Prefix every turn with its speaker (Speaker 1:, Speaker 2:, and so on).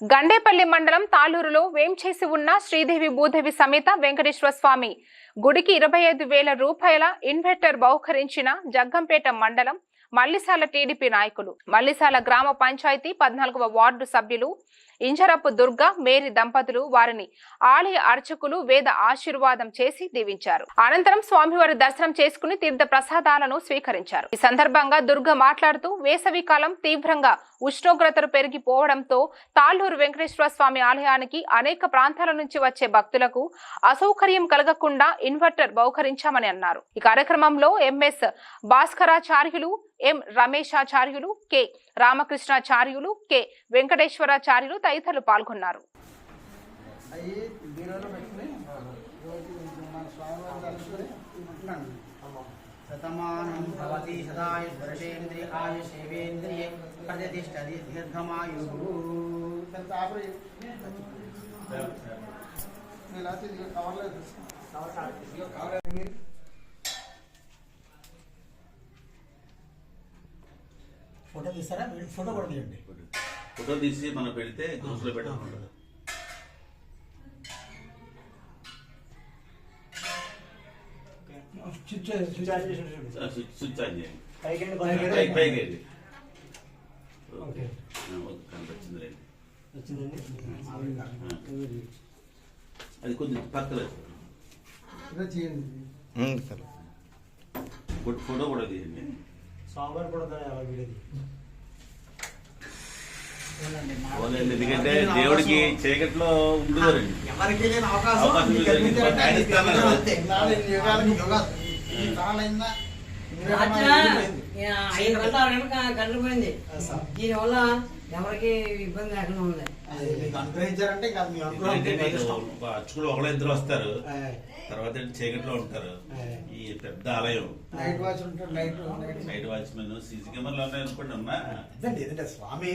Speaker 1: గండేపల్లి మండలం తాలూరులో వేంచేసి ఉన్న శ్రీదేవి భూదేవి సమేత వెంకటేశ్వర స్వామి గుడికి ఇరవై ఐదు వేల రూపాయల ఇన్వెర్టర్ బహుకరించిన జగ్గంపేట మండలం మల్లిసాల టీడీపీ నాయకులు. మల్లిసాల గ్రామ పంచాయతీ పద్నాలుగవ వార్డు సభ్యులు ఇంజరపు దుర్గ మేరీ దంపతులు వారిని ఆలయ అర్చకులు వేద ఆశీర్వాదం చేసి దీవించారు. అనంతరం స్వామివారి దర్శనం చేసుకుని తీర్థ ప్రసాదాలను స్వీకరించారు. ఈ సందర్భంగా దుర్గ మాట్లాడుతూ వేసవి కాలం తీవ్రంగా ఉష్ణోగ్రతలు పెరిగిపోవడంతో తాళ్ళూరు వెంకటేశ్వర స్వామి ఆలయానికి అనేక ప్రాంతాల నుంచి వచ్చే భక్తులకు అసౌకర్యం కలగకుండా ఇన్వర్టర్ బహుకరించామని అన్నారు. ఈ కార్యక్రమంలో MS Bhaskaracharyulu M Rameshacharyulu K Ramakrishnacharyulu K Venkateswaracharyulu తదితరులు పాల్గొన్నారు.
Speaker 2: శతమానం భవతి ప్రతిష్టది దీర్ఘమాయు
Speaker 3: ఫోటో తీస్తారా ఫోటో కూడా తీయండి.
Speaker 4: ఫోటో తీసి మనం పెడితే గ్రూప్లో పెట్టకుండా
Speaker 3: స్విచ్ స్విచ్ ఆఫ్ చేసి.
Speaker 4: స్విచ్ ఆన్ చేయండి
Speaker 3: పైకి వెళ్ళి
Speaker 4: పైకి
Speaker 3: పైకి ఓకే.
Speaker 4: కనిపించింది రండి
Speaker 3: వచ్చిందండి
Speaker 4: అది కొంచెం పక్కన ఫోటో ఫోటో కూడా తీయండి
Speaker 3: స్వామివారు కూడా
Speaker 4: అవునండి, ఎందుకంటే దేవుడికి చీకట్లో ఉండదండి
Speaker 2: ఎవరికి లేని అవకాశం
Speaker 4: అవకాశం
Speaker 2: మీకు
Speaker 4: లేదండి.
Speaker 2: కల్పించారంటే
Speaker 4: ఆయన
Speaker 2: అది
Speaker 4: ఇస్తాను
Speaker 2: కేవలం
Speaker 4: కదా.
Speaker 2: అంతే. ఇన్నాళ్ళు ఇన్ని యుగాలకు యుగాలు. ఈ తరాలైందా ఇన్ని
Speaker 5: రాత్రి
Speaker 2: రకాల ఇల్లు
Speaker 5: ఐదు గంటల వెనక కరెంట్ పోయింది
Speaker 3: ఆ, సార్.
Speaker 5: దీనివల్ల ఎవరికి ఇబ్బంది లేకుండా ఉంది
Speaker 2: అది మీకు అనుగ్రహించారంటే ఇంకా అది మీ అనుగ్రహం
Speaker 4: ఎందుకంటే
Speaker 2: మీకు
Speaker 4: మీకు
Speaker 2: ఇష్టం.
Speaker 4: అచ్చుకులు ఒకళ్ళ ఇద్దరు వస్తారు. తర్వాత ఏంటి చీకట్లో ఉంటారు. ఈ పెద్ద ఆలయం
Speaker 2: నైట్ వాచ్ ఉంటాడు night night
Speaker 4: night watchman CC కెమెరాలు ఉన్నాయి అనుకోండి ఉన్నా
Speaker 3: స్వామి